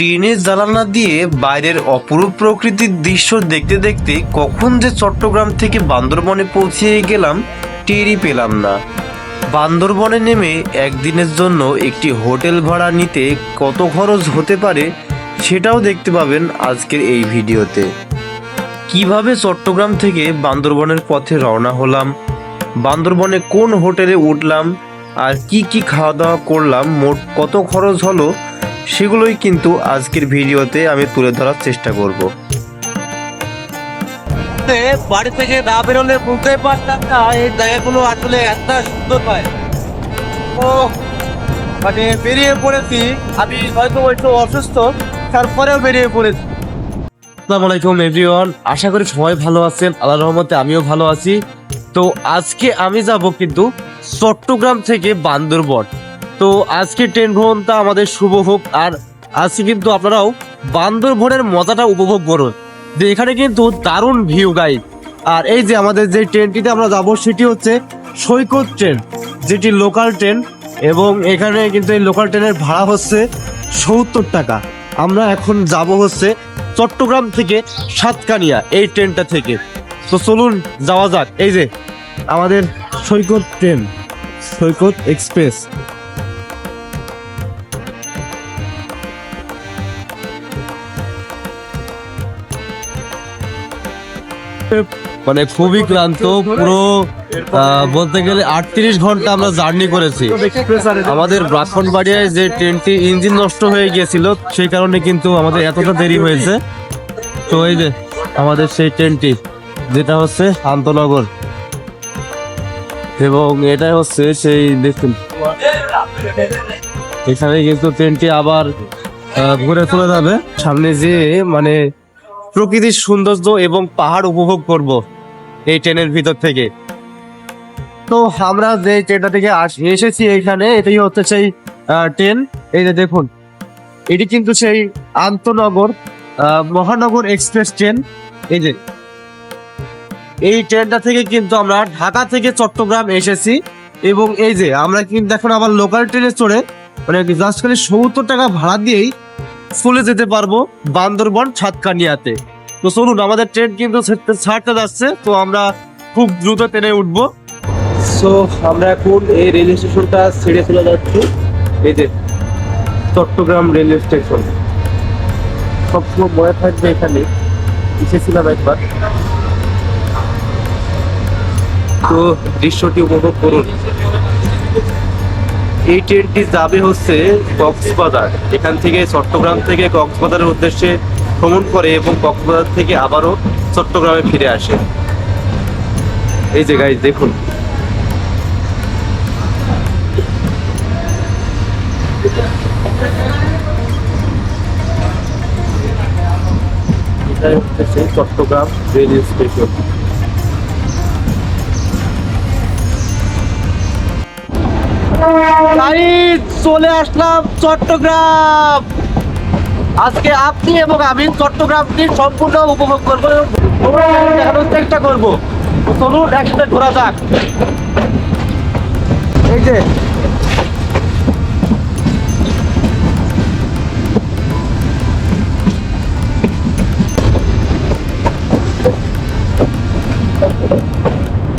ট্রেনের জানালা দিয়ে বাইরের অপরূপ প্রকৃতির দৃশ্য দেখতে দেখতে কখন যে চট্টগ্রাম থেকে বান্দরবনে পৌঁছে গেলাম, টেরই পেলাম না। বান্দরবনে নেমে একদিনের জন্য একটি হোটেল ভাড়া নিতে কত খরচ হতে পারে, সেটাও দেখতে পাবেন আজকের এই ভিডিওতে। কীভাবে চট্টগ্রাম থেকে বান্দরবনের পথে রওনা হলাম, বান্দরবনে কোন হোটেলে উঠলাম, আর কি কি খাওয়া দাওয়া করলাম, মোট কত খরচ হলো সেগুলোই কিন্তু আজকের ভিডিওতে আমি তুলে ধরার চেষ্টা করব। বাড়ি থেকে না বেরোলে বুঝতে পারতাম না এই জায়গাগুলো আসলে এত সুন্দর হয়। ও মানে বেরিয়ে পড়েছি আমি হয়তো একটু অসুস্থ তারপরেও বেরিয়ে পড়েছি। আসসালামু আলাইকুম এভরিওয়ান আশা করি সবাই ভালো আছেন আল্লাহ রহমতে আমিও ভালো আছি। তো আজকে আমি যাব কিন্তু চট্টগ্রাম থেকে বান্দরবন। তো আজকে ট্রেন ভ্রমণটা আমাদের শুভ হোক। আর আজকে কিন্তু আপনারাও বান্দরবনের মজাটা উপভোগ করুন। যে এখানে কিন্তু দারুণ ভিউ গাইড আর এই যে আমাদের যে ট্রেনটিতে আমরা যাব সেটি হচ্ছে সৈকত ট্রেন, যেটি লোকাল ট্রেন। এবং এখানে কিন্তু এই লোকাল ট্রেনের ভাড়া হচ্ছে সত্তর টাকা। আমরা এখন যাব হচ্ছে চট্টগ্রাম থেকে সাতকানিয়া এই ট্রেনটা থেকে। তো চলুন যাওয়া যাক। এই যে আমাদের সৈকত ট্রেন, সৈকত এক্সপ্রেস। মানে খুবই ক্লান্ত, পুরো বলতে গেলে আটত্রিশ ঘণ্টা আমরা জার্নি করেছি। আমাদের ব্রাহ্মণবাড়িয়ায় যে ট্রেনটি ইঞ্জিন নষ্ট হয়ে গিয়েছিল, সেই কারণে কিন্তু আমাদের এতটা দেরি হয়েছে। তো এই যে আমাদের সেই ট্রেনটি, যেটা হচ্ছে আন্তনগর এবং এটা হচ্ছে সেই দেখুন, এখানে কিন্তু ট্রেনটি আবার ঘুরে চলে যাবে। সামনে যে মানে প্রকৃতির সৌন্দর্য এবং পাহাড় উপভোগ করব এই ট্রেনের ভিতর থেকে। তো আমরা যে ট্রেনটা থেকে এসেছি এখানে, এটাই হচ্ছে সেই ট্রেন। এই যে দেখুন, এটি কিন্তু সেই আন্তনগর মহানগর এক্সপ্রেস ট্রেন। এই যে, এই ট্রেনটা থেকে কিন্তু আমরা ঢাকা থেকে চট্টগ্রাম এসেছি। এবং এই যে, আমরা কিন্তু এখন আবার লোকাল ট্রেনে চড়ে মানে জাস্ট খালি সত্তর টাকা ভাড়া দিয়েই চলে যেতে পারব বান্দরবন ছাতকানিয়াতে। তো চলুন, আমাদের ট্রেন কিন্তু ছেড়তে- যাচ্ছে, তো আমরা খুব দ্রুত ট্রেনে উঠবো। সো আমরা এখন এই রেল স্টেশনটা ছেড়ে চলে যাচ্ছি। এই যে চট্টগ্রাম রেলওয়ে স্টেশন সবসময় মনে থাকবে এখানে, এসেছিলাম একবার। তো দৃশ্যটি উপভোগ করুন। এই ট্রেনটি যাবে হচ্ছে কক্সবাজার। এখান থেকে চট্টগ্রাম থেকে কক্সবাজারের উদ্দেশ্যে ভ্রমণ করে এবং কক্সবাজার থেকে আবারও চট্টগ্রামে ফিরে আসে। এই যে গাইজ দেখুন। এটাই হচ্ছে চট্টগ্রাম রেল স্টেশন গাইজ, চলে আসলাম চট্টগ্রাম। আজকে আপনি এবং আমি চট্টগ্রামটি সম্পূর্ণ উপভোগ করব চেষ্টা করব। চলুন একসাথে ঘোরা যাক। এই যে।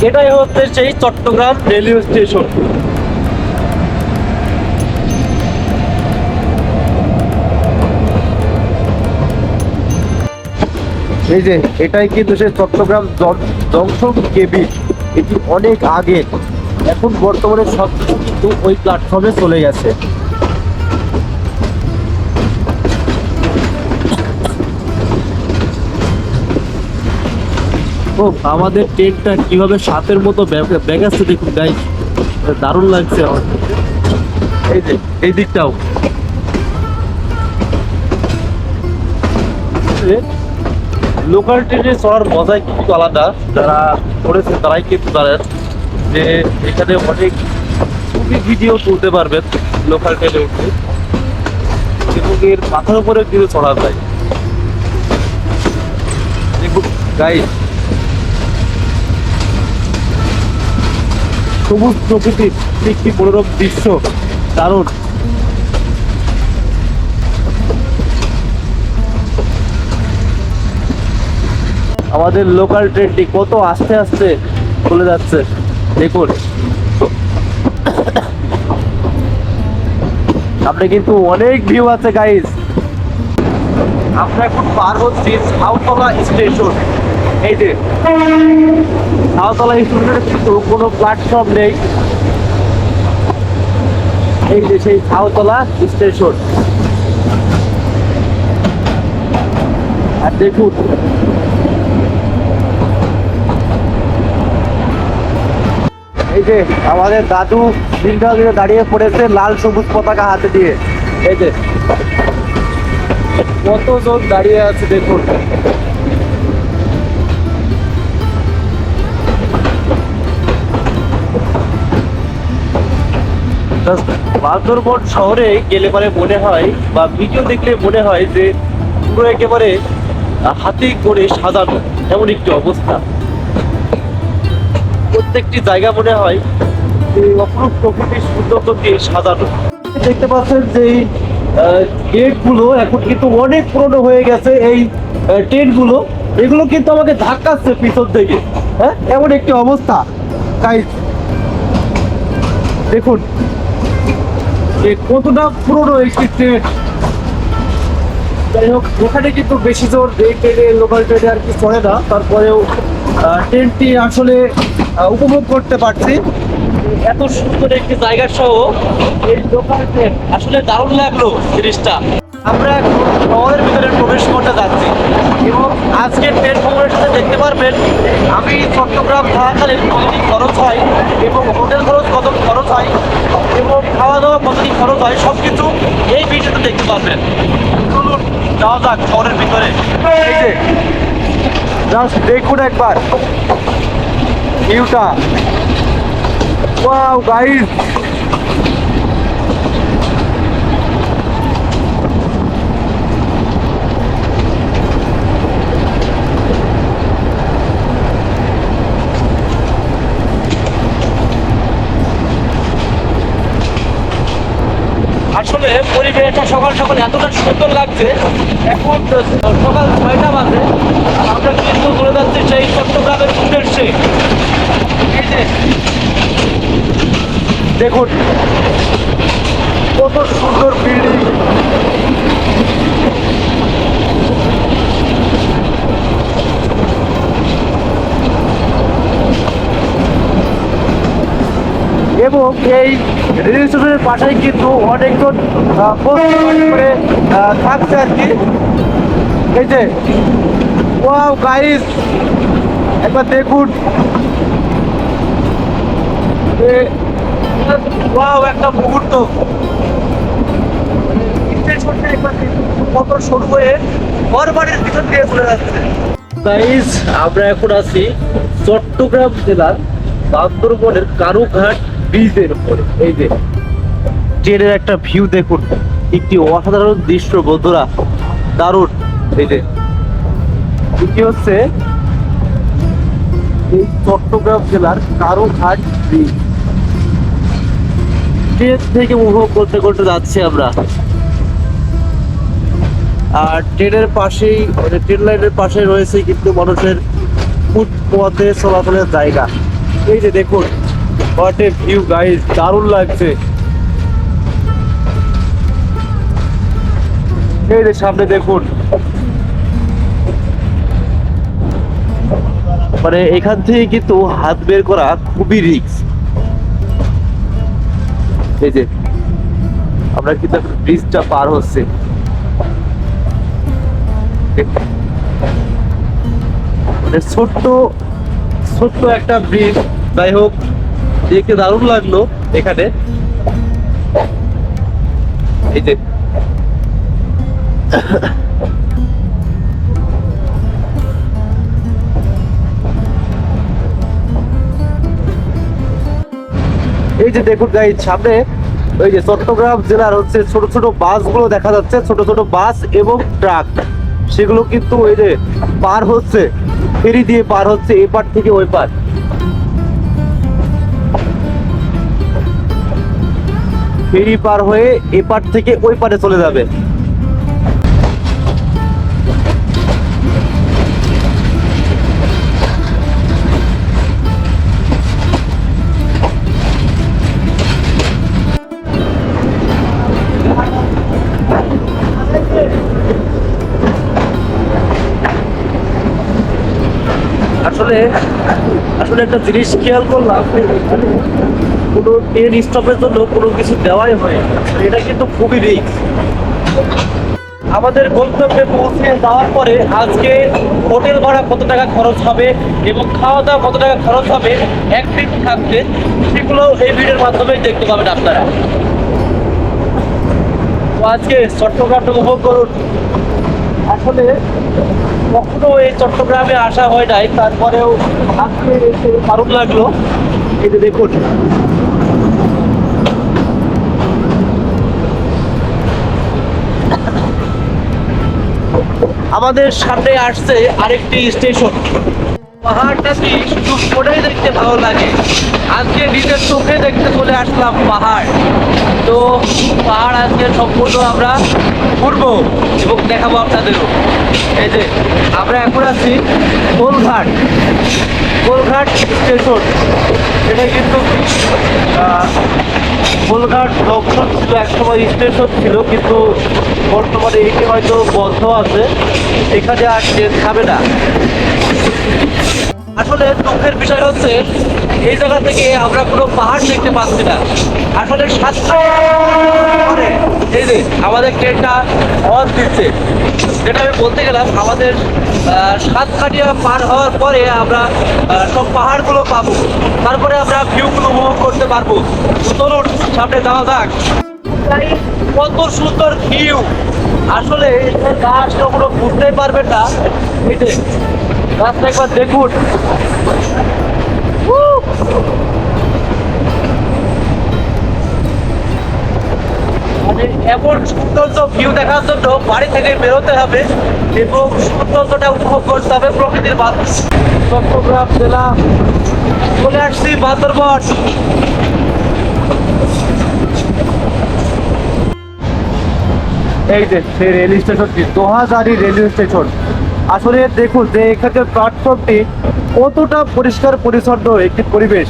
এটাই হচ্ছে সেই চট্টগ্রাম রেলওয়ে স্টেশন। এই যে এটাই কিন্তু সে চট্টগ্রাম জংশন কেবি। এটি অনেক আগে। এখন বর্তমানে সব কিন্তু ওই প্ল্যাটফর্মে চলে গেছে। ও আমাদের ট্রেনটা কীভাবে সাপের মতো ব্যাগ- ব্যাগাচ্ছে দেখুন গাই দারুণ লাগছে আমার। এই যে এই দিকটাও। লোকাল ট্রেনে চড়ার মজাই কিন্তু আলাদা। যারা করেছে তারাই কিন্তু জানেন যে এখানে অনেক ছবি ভিডিও তুলতে পারবেন লোকাল ট্রেনে উঠে। এবং এর মাথার উপরে কিন্তু চড়া যায়। গাইড সবুজ প্রকৃতির একটি মনোরম দৃশ্য দারুণ। আমাদের লোকাল ট্রেনটি কত আস্তে আস্তে চলে যাচ্ছে। দেখুন। সামনে কিন্তু অনেক ভিউ আছে গাইজ আমরা এখন পার হচ্ছি সাউতলা স্টেশন এই যে সাউতলা স্টেশনের কিন্তু কোনো প্ল্যাটফর্ম নেই। এই যে সেই সাউতলা স্টেশন আর দেখুন এই যে আমাদের দাদু সিগন্যাল দিয়ে দাঁড়িয়ে পড়েছে লাল সবুজ পতাকা হাতে দিয়ে। এই যে। কত কতজন দাঁড়িয়ে আছে দেখুন। বান্দরবন শহরে গেলে পরে মনে হয় বা ভিডিও দেখলে মনে হয় যে পুরো একেবারে হাতে করে সাজানো এমন একটি অবস্থা। প্রত্যেকটি জায়গা মনে হয় অপরূপ প্রকৃতির সৌন্দর্য দিয়ে সাজানো দেখতে পাচ্ছেন যে গেটগুলো এখন কিন্তু অনেক পুরনো হয়ে গেছে, এই টেন্টগুলো এগুলো কিন্তু আমাকে ধাক্কাচ্ছে পিছন থেকে। হ্যাঁ এমন একটি অবস্থা। তাই দেখুন কতটা পুরনো একটি ট্রেন যাই হোক, এখানে কিন্তু বেশি জোর এই ট্রেনে, লোকাল ট্রেনে আর কি চলে না, তারপরেও ট্রেনটি আসলে উপভোগ করতে পারছি। এত সুন্দর একটি জায়গা সহ এই লোকাল ট্রেন আসলে দারুণ লাগল জিনিসটা। আমরা এখন শহরের ভিতরে প্রবেশ করতে যাচ্ছি এবং আজকের ট্রেন ভ্রমণের সাথে দেখতে পারবেন আমি চট্টগ্রাম থাকাকালীন কতদিন খরচ হয় এবং হোটেল খরচ কত খরচ হয় এবং খাওয়া দাওয়া কতদিন খরচ হয় সব কিছু এই ভিডিওতে দেখতে পারবেন। চলুন যাওয়া যাক শহরের ভিতরে। এই যে জাস্ট দেখুন একবার। ভিউটা ওয়াও গাইস আসলে পরিবেশটা সকাল সকাল এতটা সুন্দর লাগছে। এখন সকাল ছয়টা বাজে আমরা কিন্তু ঘুরে যাচ্ছি সেই চট্টগ্রামের উদ্দেশ্যে? দেখুন, কত সুন্দর বিল্ডিং এবং এই রেল পাশেই কিন্তু অনেকজন করে থাকছে আর কি। এই যে, ওয়াও গাইস, একবার দেখুন। ওয়াও, একটা মুহূর্ত। স্টেশনটা কত সরু হয়ে ঘর বাড়ির গাইস, আমরা এখন আছি চট্টগ্রাম জেলার বান্দরবনের কারুঘাট ব্রিজের উপরে। এই যে, ট্রেনের একটা ভিউ দেখুন, একটি অসাধারণ দৃশ্য বন্ধুরা, দারুণ। এই যে, এটি হচ্ছে এই চট্টগ্রাম জেলার কারুঘাট ব্রিজ। ট্রেন থেকে উপভোগ করতে করতে যাচ্ছি আমরা। আর ট্রেনের পাশেই মানে ট্রেন লাইনের পাশে রয়েছে কিন্তু মানুষের ফুটপথে চলাচলের জায়গা। এই যে দেখুন হোয়াট এ ভিউ গাইস দারুণ লাগছে। এই যে সামনে দেখুন। মানে এখান থেকে কিন্তু হাত বের করা খুবই রিক্স এই যে, আমরা কিন্তু ব্রিজটা পার হচ্ছে। মানে ছোট্ট ছোট্ট একটা ব্রিজ যাই হোক দেখতে দারুণ লাগল এখানে। এই যে। এই যে দেখুন গাই সামনে ওই যে চট্টগ্রাম জেলার হচ্ছে ছোট ছোট বাসগুলো দেখা যাচ্ছে, ছোট ছোট বাস এবং ট্রাক। সেগুলো কিন্তু ওই যে পার হচ্ছে, ফেরি দিয়ে পার হচ্ছে এ পার থেকে ওই পার ফেরি পার হয়ে এপার থেকে ওই পারে চলে যাবে। আসলে আসলে একটা জিনিস খেয়াল করলাম। কোনো ট্রেন স্টপের জন্য কোনো কিছু দেওয়াই হয়। এটা কিন্তু খুবই রিস্ক আমাদের গন্তব্যে পৌঁছে যাওয়ার পরে আজকে হোটেল ভাড়া কত টাকা খরচ হবে এবং খাওয়া দাওয়া কত টাকা খরচ হবে একদিন থাকতে সেগুলো এই ভিডিওর মাধ্যমে দেখতে পাবেন আপনারা। তো আজকে চট্টগ্রামটা উপভোগ করুন। আসলে কখনো এই চট্টগ্রামে আসা হয় নাই, তারপরেও আজকে এসে দারুণ লাগল। এই দেখুন। আমাদের সামনে আসছে আরেকটি স্টেশন। পাহাড়টাকে শুধু ফোনেই দেখতে ভালো লাগে? আজকে নিজের চোখে দেখতে চলে আসলাম পাহাড়। তো পাহাড় আজকে সম্পূর্ণ আমরা ঘুরবো এবং দেখাবো আপনাদেরও। এই যে, আমরা এখন আছি কোলঘাট। কোলঘাট স্টেশন। এটা কিন্তু গোলঘাট জংশন ছিল, একসময় স্টেশন ছিল, কিন্তু বর্তমানে এটি হয়তো বন্ধ আছে। এখানে আর ট্রেন খাবে না। আসলে দুঃখের বিষয় হচ্ছে এই জায়গা থেকে আমরা কোনো পাহাড় দেখতে পাচ্ছি না। আসলে সাতটা এই যে আমাদের ট্রেনটা আওয়াজ দিচ্ছে। যেটা আমি বলতে গেলাম আমাদের আহ, সাতকাটিয়া পার হওয়ার পরে আমরা সব পাহাড়গুলো পাবো। তারপরে আমরা ভিউগুলো উপভোগ করতে পারব। চলুন সামনে যাওয়া যাক কত সুন্দর ভিউ আসলে এখানে না আসলে কোনো বুঝতেই পারবেন না। যে একবার দেখুন। এমন সৌন্দর্য ভিউ দেখার জন্য বাড়ি থেকে বেরোতে হবে এবং সৌন্দর্যটা উপভোগ করতে হবে প্রকৃতির মাধ্যমে চট্টগ্রাম জেলা, চলে আসছি বান্দরবন। এই যে সেই রেল স্টেশনটি দোহাজারি রেলওয়ে স্টেশন আসলে দেখুন, যে এখানকার প্ল্যাটফর্মটি কতটা পরিষ্কার, পরিচ্ছন্ন একটি পরিবেশ?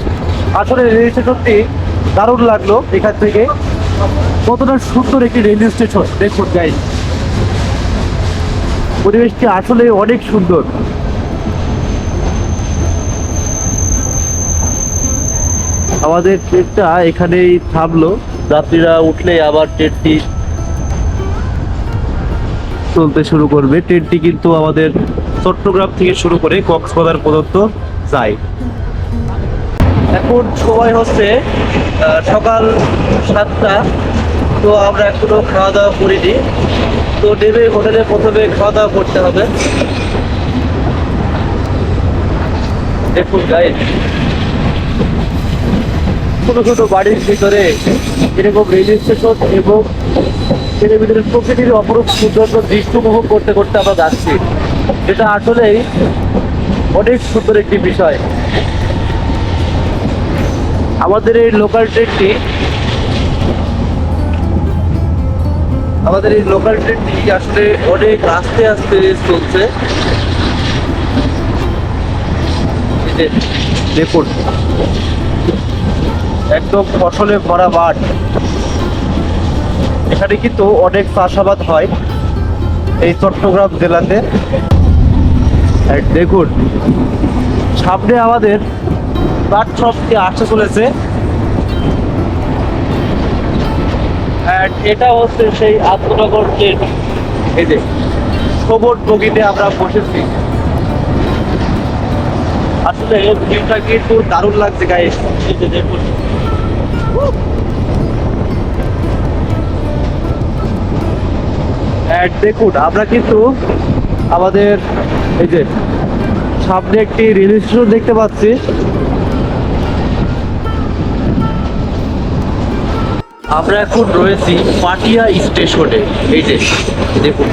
আসলে রেল স্টেশনটি দারুণ লাগল এখান থেকে। কতটা সুন্দর একটি রেল স্টেশন দেখুন গাইড পরিবেশটি আসলে অনেক সুন্দর। আমাদের ট্রেনটা এখানেই থামলো। যাত্রীরা উঠলে আবার ট্রেনটি চলতে শুরু করবে। ট্রেনটি কিন্তু আমাদের চট্টগ্রাম থেকে শুরু করে কক্সবাজার পর্যন্ত যায়। এখন সময় হচ্ছে সকাল সাতটা। তো আমরা এখনও খাওয়া দাওয়া করিনি। তো নেমে হোটেলে প্রথমে খাওয়া দাওয়া করতে হবে। দেখুন গাইড ছোট ছোট বাড়ির ভিতরে এরকম রেল স্টেশন এবং এর ভিতরে প্রকৃতির অপরূপ সৌন্দর্য দৃশ্য উপভোগ করতে করতে আমরা যাচ্ছি। যেটা আসলেই অনেক সুন্দর একটি বিষয়। আমাদের এই লোকাল ট্রেনটি আমাদের এই লোকাল ট্রেনটি আসলে অনেক আস্তে আস্তে চলছে। দেখুন, একদম ফসলে ভরা মাঠ। এখানে কিন্তু অনেক চাষাবাদ হয় এই চট্টগ্রাম জেলাতে। দেখুন, সামনে আমাদের প্ল্যাটফর্মটি আসতে চলেছে। এটা হচ্ছে সেই আত্মনগর ট্রেন এই যে সবুজ বগিতে আমরা বসেছি। আসলে ভিউটা কিন্তু দারুণ লাগছে গায়ে দেখুন। দেখুন, আমরা কিন্তু আমাদের এই যে, সামনে একটি রেল স্টেশন দেখতে পাচ্ছি। আমরা এখন রয়েছি পাটিয়া স্টেশনে। এই যে, দেখুন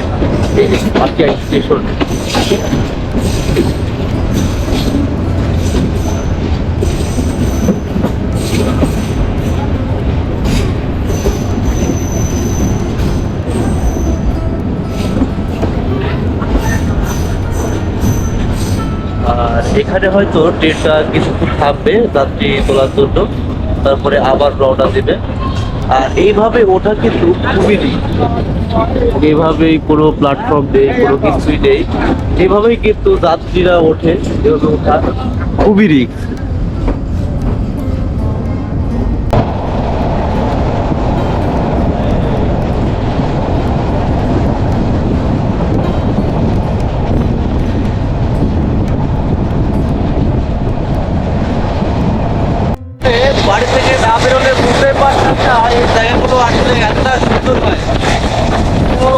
পাটিয়া স্টেশন। এখানে হয়তো ট্রেনটা কিছুক্ষণ থাকবে যাত্রী তোলার জন্য। তারপরে আবার রওনা দেবে। আর এইভাবে ওঠা কিন্তু খুবই নেই। এইভাবেই কোনো প্ল্যাটফর্ম নেই, কোনো কিছুই নেই। এইভাবেই কিন্তু যাত্রীরা ওঠে এভাবে ওঠা খুবই রিস্ক বাড়ি থেকে না বেরোলে বুঝতে পারতাম না এই জায়গাগুলো আসলে এতটা সুন্দর হয় তো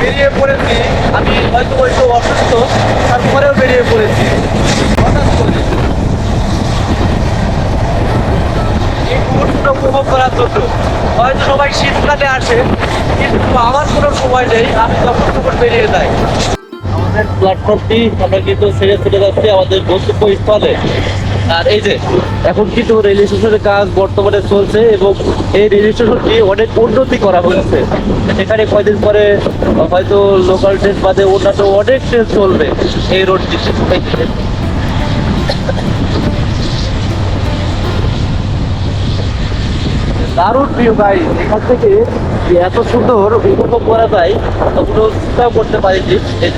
বেরিয়ে পড়েছি, আমি হয়তো হয়তো অসুস্থ, তারপরেও বেরিয়ে পড়েছি। হঠাৎ করে উপভোগ করার জন্য, হয়তো সবাই শীতকালে আসে, কিন্তু আমার কোনো সময় নেই, আমি তখন তখন বেরিয়ে যাই। আমাদের প্ল্যাটফর্মটি আমরা কিন্তু ছেড়ে চলে যাচ্ছি আমাদের গন্তব্যস্থলে। আর এই যে, এখন কিন্তু রেল স্টেশনের কাজ বর্তমানে চলছে এবং এই রেল স্টেশনটি অনেক উন্নতি করা হয়েছে। এখানে কয়দিন পরে হয়তো লোকাল ট্রেন বাদে অন্যান্য অনেক ট্রেন চলবে এই রোডটি দারুণ প্রিয় ভাই, এখান থেকে যে এত সুন্দর উপভোগ করা যায়, তখন চিন্তাও করতে পারিনি। এই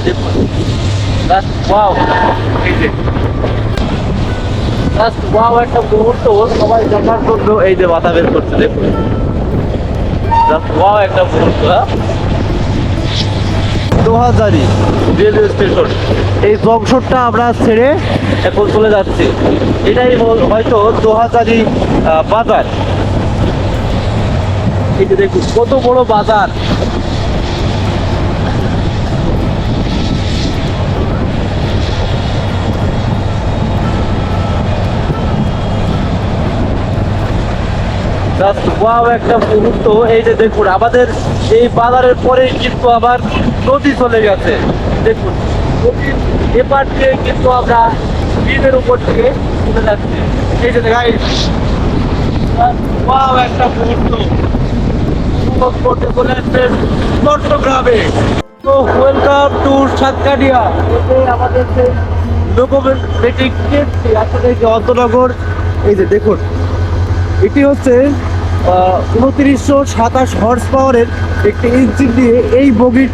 জাস্ট ওয়াও একটা মুহূর্ত সবাই দেখার জন্য এই যে মাথা বের করছে দেখুন। জাস্ট ওয়াও একটা মুহূর্ত? দোহাজারি রেলওয়ে স্টেশন এই জংশনটা আমরা ছেড়ে এখন চলে যাচ্ছি। এটাই হয়তো দোহাজারি বাজার। এই যে দেখুন কত বড় বাজার। একটা মুহূর্ত। এই যে দেখুন, আমাদের এই বাজারের পরেই কিন্তু আবার নদী চলে গেছে। দেখুন, নদীর এপার দিয়ে কিন্তু আমরা ব্রিজের উপর থেকে চলে যাচ্ছি। এই যে দেখাই একটা মুহূর্ত। করতে চট্টগ্রামে। তো ওয়েলকাম আমাদের অন্তনগর এই যে দেখুন, এটি হচ্ছে উনত্রিশশো সাতাশ হর্স পাওয়ারের একটি ইঞ্জিন দিয়ে এই বগি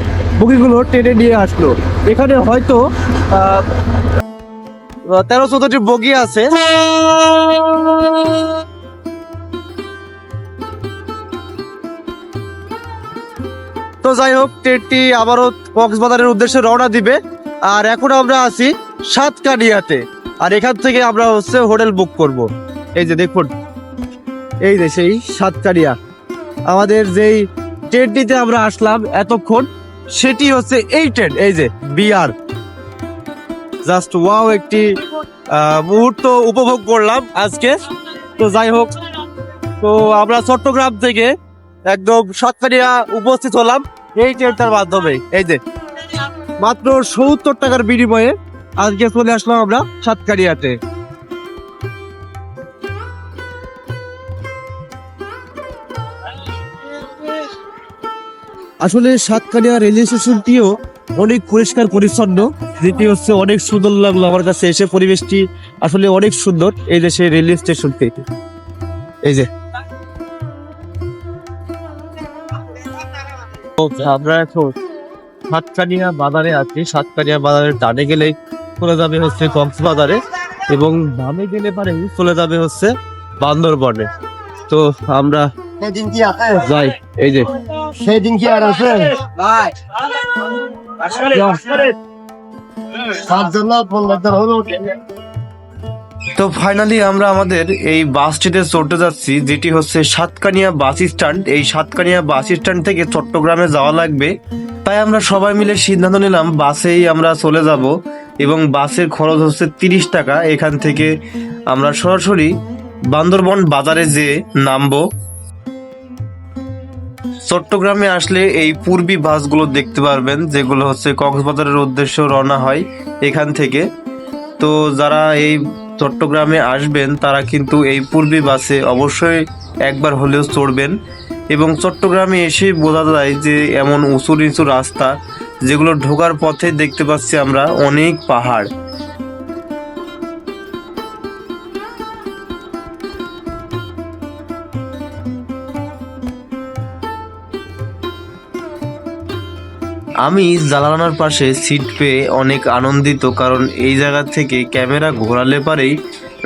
বগিগুলো টেনে নিয়ে আসলো। এখানে হয়তো তেরো চোদ্দটি বগি আছে। তো যাই হোক, ট্রেনটি আবারও কক্সবাজারের উদ্দেশ্যে রওনা দিবে। আর এখন আমরা আছি সাতকানিয়াতে। আর এখান থেকে আমরা হচ্ছে হোটেল বুক করব। এই যে দেখুন। এই যে সেই সাতকানিয়া আমাদের যেই ট্রেনটিতে আমরা আসলাম এতক্ষণ, সেটি হচ্ছে এই ট্রেন, এই যে বিআর। জাস্ট ওয়াও একটি মুহূর্ত উপভোগ করলাম আজকে। তো যাই হোক, তো আমরা চট্টগ্রাম থেকে একদম সাতকানিয়া উপস্থিত হলাম এই ট্রেনটার মাধ্যমে। এই যে, মাত্র সত্তর টাকার বিনিময়ে আজকে চলে আসলাম আমরা সাতকানিয়াতে আসলে সাতকানিয়া রেলওয়ে স্টেশনটিও অনেক পরিষ্কার পরিচ্ছন্ন। যেটি হচ্ছে অনেক সুন্দর লাগল আমার কাছে এসে। পরিবেশটি আসলে অনেক সুন্দর এই সেই রেলওয়ে স্টেশনটি এই যে। আমরা এখন সাতকানিয়া বাজারে আছি। সাতকানিয়া বাজারের ডানে গেলেই চলে যাবে হচ্ছে কক্সবাজারে এবং বামে গেলে পারে চলে যাবে হচ্ছে বান্দরবনে। তো আমরা যাই এই যে। সেদিন কি আর আছে? তো ফাইনালি আমরা আমাদের এই বাসটিতে চড়তে যাচ্ছি যেটি হচ্ছে সাতকানিয়া বাস স্ট্যান্ড এই সাতকানিয়া বাস স্ট্যান্ড থেকে চট্টগ্রামে যাওয়া লাগবে। তাই আমরা সবাই মিলে সিদ্ধান্ত নিলাম বাসেই আমরা চলে যাব এবং বাসের খরচ হচ্ছে তিরিশ টাকা। এখান থেকে আমরা সরাসরি বান্দরবন বাজারে যেয়ে নামবো। চট্টগ্রামে আসলে এই পূর্বী বাসগুলো দেখতে পারবেন, যেগুলো হচ্ছে কক্সবাজারের উদ্দেশ্য রওনা হয় এখান থেকে। তো যারা এই চট্টগ্রামে আসবেন, তারা কিন্তু এই পূর্বী বাসে অবশ্যই একবার হলেও চড়বেন। এবং চট্টগ্রামে এসে বোঝা যায় যে এমন উঁচু নিচু রাস্তা, যেগুলো ঢোকার পথে দেখতে পাচ্ছি আমরা, অনেক পাহাড়। আমি জালানার পাশে সিট পেয়ে অনেক আনন্দিত, কারণ এই জায়গা থেকে ক্যামেরা ঘোরালে পারেই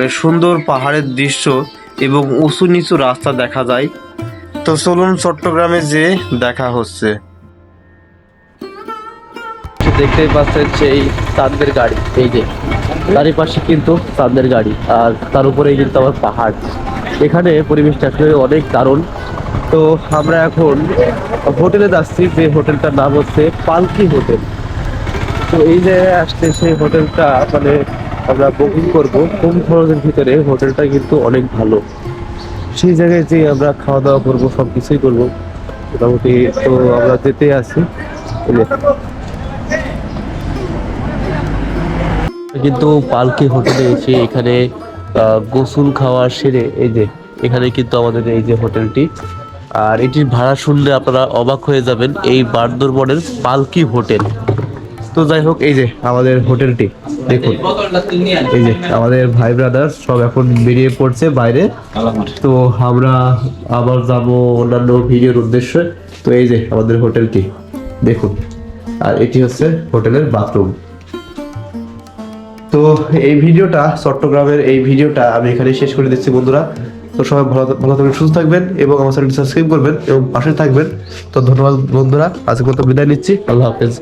সুন্দর পাহাড়ের দৃশ্য এবং উঁচু নিচু রাস্তা দেখা যায়। তো চলুন চট্টগ্রামে যে দেখা হচ্ছে। দেখতেই পাচ্ছেন সেই চাঁদের গাড়ি, এই যে। তারই পাশে কিন্তু চাঁদের গাড়ি, আর তার উপরেই কিন্তু আবার পাহাড়। এখানে পরিবেশটা আসলে অনেক দারুণ। তো আমরা এখন হোটেলে যাচ্ছি, যে হোটেলটার নাম হচ্ছে পালকি হোটেল। তো এই জায়গায় আসতে সেই হোটেলটা মানে আমরা বুকিং করব, কম খরচের ভিতরে হোটেলটা কিন্তু অনেক ভালো। সেই জায়গায় যে আমরা খাওয়া দাওয়া করব সব কিছুই করব। মোটামুটি তো আমরা যেতে আছি এই যে কিন্তু পালকি হোটেলে এসে এখানে গোসল খাওয়া সেরে এই যে, এখানে কিন্তু আমাদের এই যে হোটেলটি। আর এটির ভাড়া শুনলে আপনারা অবাক হয়ে যাবেন, এই বান্দরবনের পালকি হোটেল। তো যাই হোক, এই যে আমাদের হোটেলটি, দেখুন। এই যে আমাদের ভাই ব্রাদার সব এখন বেরিয়ে পড়ছে বাইরে। তো আমরা আবার যাব অন্যান্য ভিডিওর উদ্দেশ্যে। তো এই যে আমাদের হোটেলটি, দেখুন। আর এটি হচ্ছে হোটেলের বাথরুম। তো এই ভিডিওটা, চট্টগ্রামের এই ভিডিওটা আমি এখানে শেষ করে দিচ্ছি বন্ধুরা। তো সবাই ভালো ভালো থাকবেন, সুস্থ থাকবেন এবং আমার চ্যানেলটি সাবস্ক্রাইব করবেন এবং পাশে থাকবেন। তো ধন্যবাদ বন্ধুরা আজকে মতো বিদায় নিচ্ছি। আল্লাহ হাফেজ।